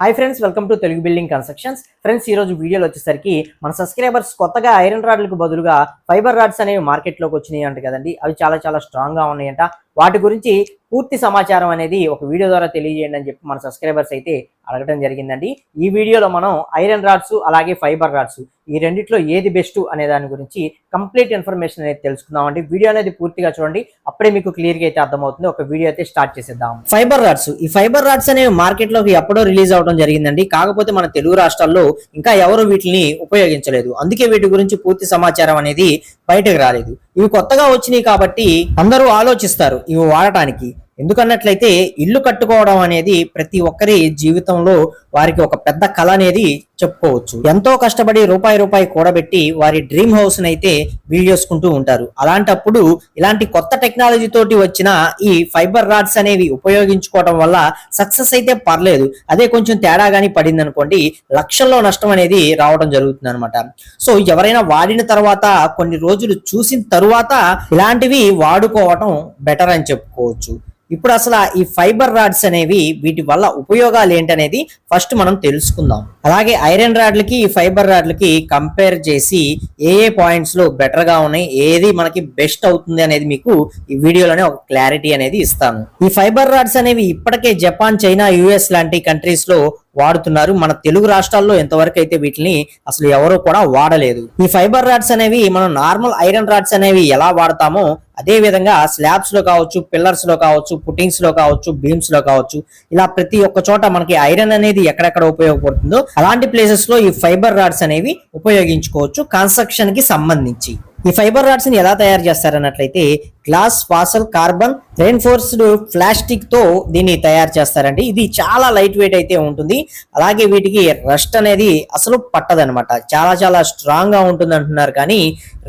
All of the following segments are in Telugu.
Hi friends welcome to Telugu building constructions friends ఈ రోజు వీడియోలో వచ్చేసరికి మన సబ్స్క్రైబర్స్ కొత్తగా ఐరన్ రాడ్లకు బదులుగా ఫైబర్ రాడ్స్ అనేవి మార్కెట్లోకి వచ్చినాయి అంట కదండి. అవి చాలా చాలా స్ట్రాంగ్గా ఉన్నాయంట. వాటి గురించి పూర్తి సమాచారం అనేది ఒక వీడియో ద్వారా తెలియజేయండి అని చెప్పి మన సబ్స్క్రైబర్స్ అయితే అడగడం జరిగిందండి. ఈ వీడియోలో మనం ఐరన్ రాడ్స్ అలాగే ఫైబర్ రాడ్స్ ఈ రెండిట్లో ఏది బెస్ట్ అనే దాని గురించి కంప్లీట్ ఇన్ఫర్మేషన్ అనేది తెలుసుకుందామండి. వీడియో అనేది పూర్తిగా చూడండి. అప్పుడే మీకు క్లియర్గా అయితే అర్థమవుతుంది. ఒక వీడియో అయితే స్టార్ట్ చేసేద్దాం. Fibre rods. ఈ ఫైబర్ రాడ్స్ అనేవి మార్కెట్లోకి ఎప్పుడో రిలీజ్ అవడం జరిగిందండి. కాకపోతే మన తెలుగు రాష్ట్రాల్లో ఇంకా ఎవరు వీటిని ఉపయోగించలేదు. అందుకే వీటి గురించి పూర్తి సమాచారం అనేది బయటకు రాలేదు. ఇవి కొత్తగా వచ్చినాయి కాబట్టి అందరూ ఆలోచిస్తారు ఇవి వాడటానికి. ఎందుకన్నట్లయితే ఇల్లు కట్టుకోవడం అనేది ప్రతి ఒక్కరి జీవితంలో వారికి ఒక పెద్ద కళ అనేది చెప్పుకోవచ్చు. ఎంతో కష్టపడి రూపాయి రూపాయి కూడబెట్టి వారి డ్రీమ్ హౌస్ అయితే బిల్డ్ చేసుకుంటూ ఉంటారు. అలాంటప్పుడు ఇలాంటి కొత్త టెక్నాలజీ తోటి వచ్చిన ఈ ఫైబర్ రాడ్స్ అనేవి ఉపయోగించుకోవడం వల్ల సక్సెస్ అయితే పర్లేదు. అదే కొంచెం తేడా కానీ పడింది అనుకోండి లక్షల్లో నష్టం అనేది రావడం జరుగుతుంది అనమాట సో ఎవరైనా వాడిన తర్వాత కొన్ని రోజులు చూసిన తరువాత ఇలాంటివి వాడుకోవటం బెటర్ అని చెప్పుకోవచ్చు. ఇప్పుడు అసలు ఈ ఫైబర్ రాడ్స్ అనేవి వీటి వల్ల ఉపయోగాలు ఏంటనేది ఫస్ట్ మనం తెలుసుకుందాం. అలాగే ఐరన్ రాడ్లకి ఈ ఫైబర్ రాడ్లకి కంపేర్ చేసి ఏ ఏ పాయింట్స్లో బెటర్గా ఉన్నాయి ఏది మనకి బెస్ట్ అవుతుంది అనేది మీకు ఈ వీడియోలోనే ఒక క్లారిటీ అనేది ఇస్తాను. ఈ ఫైబర్ రాడ్స్ అనేవి ఇప్పటికే జపాన్ చైనా యుఎస్ లాంటి కంట్రీస్లో వాడుతున్నారు. మన తెలుగు రాష్ట్రాల్లో ఎంతవరకు అయితే వీటిని అసలు ఎవరు కూడా వాడలేదు. ఈ ఫైబర్ రాడ్స్ అనేవి మనం నార్మల్ ఐరన్ రాడ్స్ అనేవి ఎలా వాడతామో అదే విధంగా స్లాబ్స్లో కావచ్చు పిల్లర్స్లో కావచ్చు పుట్టింగ్స్లో కావచ్చు బీమ్స్లో కావచ్చు ఇలా ప్రతి ఒక్క చోట మనకి ఐరన్ అనేది ఎక్కడెక్కడ ఉపయోగపడుతుందో అలాంటి ప్లేసెస్లో ఈ ఫైబర్ రాడ్స్ అనేవి ఉపయోగించుకోవచ్చు. కన్స్ట్రక్షన్కి సంబంధించి. ఈ ఫైబర్ రాడ్స్ని ఎలా తయారు చేస్తారన్నట్లయితే గ్లాస్ ఫాసల్ కార్బన్ రెయిన్ఫోర్స్డ్ ప్లాస్టిక్తో దీన్ని తయారు చేస్తారండి. ఇది చాలా లైట్ వెయిట్ అయితే ఉంటుంది. అలాగే వీటికి రస్ట్ అనేది అసలు పట్టదనమాట చాలా చాలా స్ట్రాంగ్గా ఉంటుంది అంటున్నారు. కానీ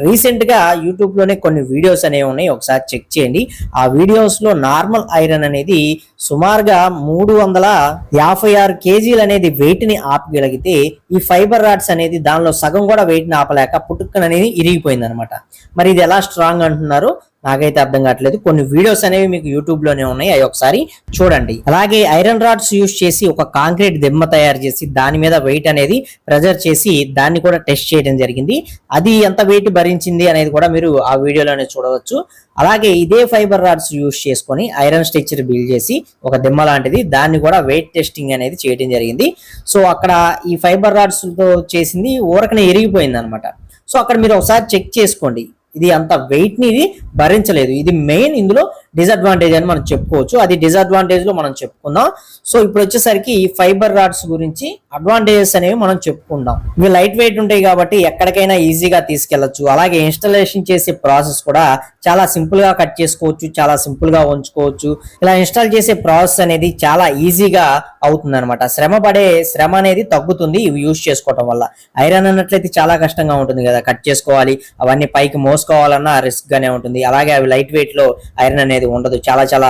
రీసెంట్గా యూట్యూబ్లోనే కొన్ని వీడియోస్ అనేవి ఉన్నాయి. ఒకసారి చెక్ చేయండి. ఆ వీడియోస్లో నార్మల్ ఐరన్ అనేది సుమారుగా మూడు వందల యాభై ఆరు కేజీలు అనేది వెయిట్ని ఆపగలిగితే ఈ ఫైబర్ రాడ్స్ అనేది దానిలో సగం కూడా వెయిట్ని ఆపలేక పుట్టుక్కన అనేది ఇరిగిపోయింది అనమాట మరి ఇది ఎలా స్ట్రాంగ్ అంటున్నారు? నాకైతే అర్థం కావట్లేదు. కొన్ని వీడియోస్ అనేవి మీకు యూట్యూబ్లోనే ఉన్నాయి. అవి ఒకసారి చూడండి. అలాగే ఐరన్ రాడ్స్ యూస్ చేసి ఒక కాంక్రీట్ దిమ్మ తయారు చేసి దాని మీద వెయిట్ అనేది ప్రెజర్ చేసి దాన్ని కూడా టెస్ట్ చేయడం జరిగింది. అది ఎంత వెయిట్ భరించింది అనేది కూడా మీరు ఆ వీడియోలోనే చూడవచ్చు. అలాగే ఇదే ఫైబర్ రాడ్స్ యూస్ చేసుకొని ఐరన్ స్ట్రక్చర్ బిల్డ్ చేసి ఒక దిమ్మ లాంటిది దాన్ని కూడా వెయిట్ టెస్టింగ్ అనేది చేయడం జరిగింది. సో అక్కడ ఈ ఫైబర్ రాడ్స్తో చేసింది ఊరకనే ఎరిగిపోయింది అనమాట సో అక్కడ మీరు ఒకసారి చెక్ చేసుకోండి. ఇది అంత వెయిట్ని ఇది భరించలేదు. ఇది మెయిన్ ఇందులో డిసడ్వాంటేజ్ అని మనం చెప్పుకోవచ్చు. అది డిసడ్వాంటేజ్లో మనం చెప్పుకుందాం. సో ఇప్పుడు వచ్చేసరికి ఈ ఫైబర్ రాడ్స్ గురించి అడ్వాంటేజెస్ అనేవి మనం చెప్పుకుందాం. ఇవి లైట్ వెయిట్ ఉంటాయి కాబట్టి ఎక్కడికైనా ఈజీగా తీసుకెళ్ళొచ్చు అలాగే ఇన్స్టాలేషన్ చేసే ప్రాసెస్ కూడా చాలా సింపుల్గా కట్ చేసుకోవచ్చు చాలా సింపుల్గా ఉంచుకోవచ్చు. ఇలా ఇన్స్టాల్ చేసే ప్రాసెస్ అనేది చాలా ఈజీగా అవుతుంది అనమాట శ్రమ పడే శ్రమ అనేది తగ్గుతుంది ఇవి యూజ్ చేసుకోవటం వల్ల. ఐరన్ అన్నట్లయితే చాలా కష్టంగా ఉంటుంది కదా. కట్ చేసుకోవాలి అవన్నీ పైకి మోసుకోవాలన్నా రిస్క్ గానే ఉంటుంది. అలాగే అవి లైట్ వెయిట్లో ఐరన్ అనేది ఉండదు. చాలా చాలా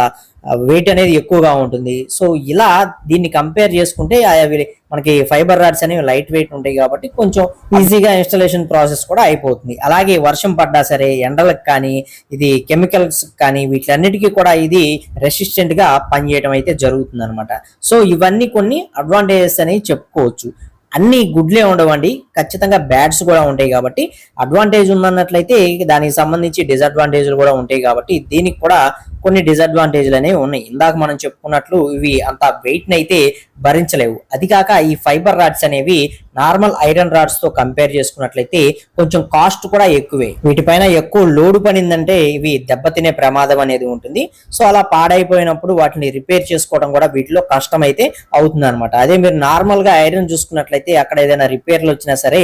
వెయిట్ అనేది ఎక్కువగా ఉంటుంది. సో ఇలా దీన్ని కంపేర్ చేసుకుంటే అవి మనకి ఫైబర్ రాడ్స్ అనేవి లైట్ వెయిట్ ఉంటాయి కాబట్టి కొంచెం ఈజీగా ఇన్స్టాలేషన్ ప్రాసెస్ కూడా అయిపోతుంది. అలాగే వర్షం పడ్డా సరే ఎండలకు కానీ ఇది కెమికల్స్ కానీ వీటిలన్నిటికీ కూడా ఇది రెసిస్టెంట్గా పనిచేయడం అయితే జరుగుతుంది అనమాట సో ఇవన్నీ కొన్ని అడ్వాంటేజెస్ అనేవి చెప్పుకోవచ్చు. అన్ని గుడ్లే ఉండవండి ఖచ్చితంగా బ్యాడ్స్ కూడా ఉంటాయి కాబట్టి అడ్వాంటేజ్ ఉందన్నట్లయితే దానికి సంబంధించి డిసడ్వాంటేజ్లు కూడా ఉంటాయి కాబట్టి దీనికి కూడా కొన్ని డిసడ్వాంటేజ్లు అనేవి ఉన్నాయి. ఇందాక మనం చెప్పుకున్నట్లు ఇవి అంత వెయిట్ అయితే భరించలేవు. అది కాక ఈ ఫైబర్ రాడ్స్ అనేవి నార్మల్ ఐరన్ రాడ్స్తో కంపేర్ చేసుకున్నట్లయితే కొంచెం కాస్ట్ కూడా ఎక్కువే. వీటిపైన ఎక్కువ లోడ్ పడిందంటే ఇవి దెబ్బతినే ప్రమాదం అనేది ఉంటుంది. సో అలా పాడైపోయినప్పుడు వాటిని రిపేర్ చేసుకోవడం కూడా వీటిలో కష్టం అయితే అవుతుంది అనమాట అదే మీరు నార్మల్గా ఐరన్ చూసుకున్నట్లయితే అక్కడ ఏదైనా రిపేర్లు వచ్చినా సరే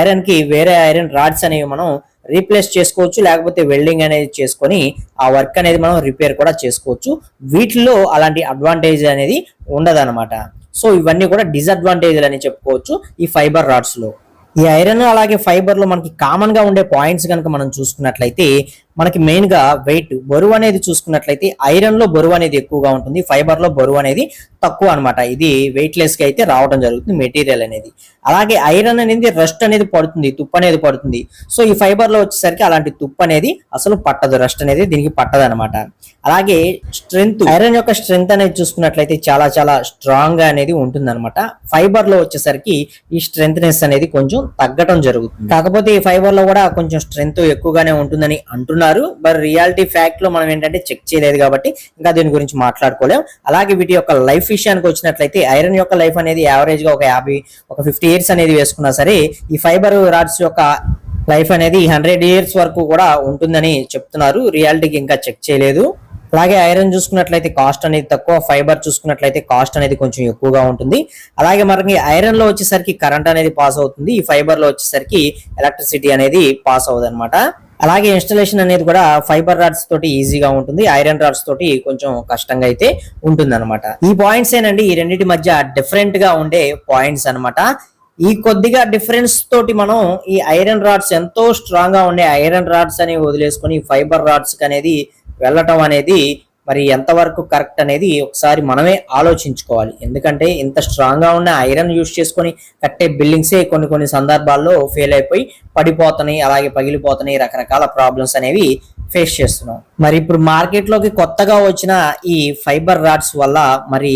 ఐరన్కి వేరే ఐరన్ రాడ్స్ అనేవి మనం రీప్లేస్ చేసుకోవచ్చు లేకపోతే వెల్డింగ్ అనేది చేసుకొని ఆ వర్క్ అనేది మనం రిపేర్ కూడా చేసుకోవచ్చు. వీటిలో అలాంటి అడ్వాంటేజ్ అనేది ఉండదన్నమాట. సో ఇవన్నీ కూడా డిసడ్వాంటేజ్లు అని చెప్పుకోవచ్చు ఈ ఫైబర్ రాడ్స్లో ఈ ఐరన్ అలాగే ఫైబర్లో మనకి కామన్గా ఉండే పాయింట్స్ కనుక మనం చూసుకున్నట్లయితే మనకి మెయిన్గా వెయిట్ బరువు అనేది చూసుకున్నట్లయితే ఐరన్లో బరువు అనేది ఎక్కువగా ఉంటుంది ఫైబర్లో బరువు అనేది తక్కువ అన్నమాట. ఇది వెయిట్ లెస్గా అయితే రావడం జరుగుతుంది మెటీరియల్ అనేది. అలాగే ఐరన్ అనేది రస్ట్ అనేది పడుతుంది తుప్పు అనేది పడుతుంది. సో ఈ ఫైబర్లో వచ్చేసరికి అలాంటి తుప్పు అనేది అసలు పట్టదు రస్ట్ అనేది దీనికి పట్టదు అనమాట అలాగే స్ట్రెంగ్త్ ఐరన్ యొక్క స్ట్రెంగ్త్ అనేది చూసుకున్నట్లయితే చాలా చాలా స్ట్రాంగ్గా అనేది ఉంటుంది అనమాట ఫైబర్లో వచ్చేసరికి ఈ స్ట్రెంగ్త్నెస్ అనేది కొంచెం తగ్గటం జరుగుతుంది. కాకపోతే ఈ ఫైబర్లో కూడా కొంచెం స్ట్రెంగ్త్ ఎక్కువగానే ఉంటుందని అంటున్నారు. బట్ రియాలిటీ ఫ్యాక్ట్లో మనం ఏంటంటే చెక్ చేయలేదు కాబట్టి ఇంకా దీని గురించి మాట్లాడుకోలేం. అలాగే వీటి యొక్క లైఫ్ విషయానికి వచ్చినట్లయితే ఐరన్ యొక్క లైఫ్ అనేది యావరేజ్గా ఒక యాభై ఒక ఫిఫ్టీ ఇయర్స్ అనేది వేసుకున్నా సరే ఈ ఫైబర్ రాడ్స్ యొక్క లైఫ్ అనేది హండ్రెడ్ ఇయర్స్ వరకు కూడా ఉంటుందని చెప్తున్నారు. రియాలిటీకి ఇంకా చెక్ చేయలేదు. అలాగే ఐరన్ చూసుకున్నట్లయితే కాస్ట్ అనేది తక్కువ ఫైబర్ చూసుకున్నట్లయితే కాస్ట్ అనేది కొంచెం ఎక్కువగా ఉంటుంది. అలాగే మనకి ఐరన్లో వచ్చేసరికి కరెంట్ అనేది పాస్ అవుతుంది. ఈ ఫైబర్లో వచ్చేసరికి ఎలక్ట్రిసిటీ అనేది పాస్ అవుతుంది అనమాట అలాగే ఇన్స్టలేషన్ అనేది కూడా ఫైబర్ రాడ్స్ తోటి ఈజీగా ఉంటుంది. ఐరన్ రాడ్స్ తోటి కొంచెం కష్టంగా అయితే ఉంటుంది అనమాట ఈ పాయింట్స్ ఏనండి ఈ రెండింటి మధ్య డిఫరెంట్గా ఉండే పాయింట్స్ అన్నమాట. ఈ కొద్దిగా డిఫరెన్స్ తోటి మనం ఈ ఐరన్ రాడ్స్ ఎంతో స్ట్రాంగ్గా ఉండే ఐరన్ రాడ్స్ అని వదిలేసుకొని ఫైబర్ రాడ్స్ అనేది వెళ్ళటం అనేది మరి ఎంతవరకు కరెక్ట్ అనేది ఒకసారి మనమే ఆలోచించుకోవాలి. ఎందుకంటే ఇంత స్ట్రాంగ్గా ఉన్న ఐరన్ యూస్ చేసుకొని కట్టే బిల్డింగ్సే కొన్ని కొన్ని సందర్భాల్లో ఫెయిల్ అయిపోయి పడిపోతున్నాయి అలాగే పగిలిపోతున్నాయి రకరకాల ప్రాబ్లమ్స్ అనేవి ఫేస్ చేస్తున్నాం. మరి ఇప్పుడు మార్కెట్లోకి కొత్తగా వచ్చిన ఈ ఫైబర్ రాడ్స్ వల్ల మరి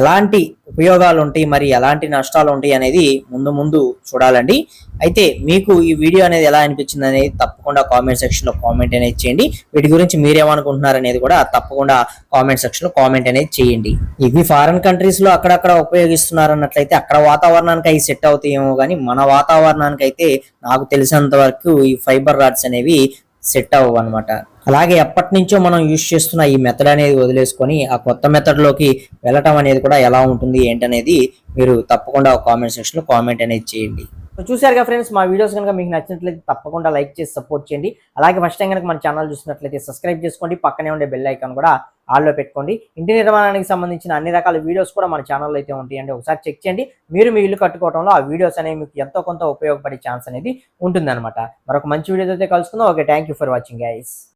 ఎలాంటి ఉపయోగాలు ఉంటాయి మరి ఎలాంటి నష్టాలు ఉంటాయి అనేది ముందు ముందు చూడాలండి. అయితే మీకు ఈ వీడియో అనేది ఎలా అనిపించింది అనేది తప్పకుండా కామెంట్ సెక్షన్లో కామెంట్ అనేది చేయండి. వీటి గురించి మీరేమనుకుంటున్నారు అనేది కూడా తప్పకుండా కామెంట్ సెక్షన్లో కామెంట్ అనేది చేయండి. ఇవి ఫారిన్ కంట్రీస్లో అక్కడక్కడ ఉపయోగిస్తున్నారు అన్నట్లయితే అక్కడ వాతావరణానికి అవి సెట్ అవుతాయేమో కానీ మన వాతావరణానికి అయితే నాకు తెలిసినంత వరకు ఈ ఫైబర్ రాడ్స్ అనేవి సెట్ అవ్వవు అనమాట అలాగే ఎప్పటి నుంచో మనం యూజ్ చేస్తున్న ఈ మెథడ్ అనేది వదిలేసుకొని ఆ కొత్త మెథడ్లోకి వెళ్ళటం అనేది కూడా ఎలా ఉంటుంది ఏంటనేది మీరు తప్పకుండా కామెంట్ సెక్షన్లో కామెంట్ అనేది చేయండి. సో చూసారుగా ఫ్రెండ్స్ మా వీడియోస్ కనుక మీకు నచ్చినట్లయితే తప్పకుండా లైక్ చేసి సపోర్ట్ చేయండి. అలాగే ఫస్ట్ టైం కనుక మన ఛానల్ చూసినట్లయితే సబ్స్క్రైబ్ చేసుకోండి. పక్కనే ఉండే బెల్ ఐకాన్ కూడా ఆల్లో పెట్టుకోండి. ఇంటి నిర్మాణానికి సంబంధించిన అన్ని రకాల వీడియోస్ కూడా మన ఛానల్లో అయితే ఉంటాయండి ఒకసారి చెక్ చేయండి. మీరు మీ ఇల్లు కట్టుకోవడంలో ఆ వీడియోస్ అనేవి మీకు ఎంతో కొంత ఉపయోగపడే ఛాన్స్ అనేది ఉంటుందన్నమాట. మరొక మంచి వీడియోతో అయితే కలుసుకుందాం. Okay thank you for watching guys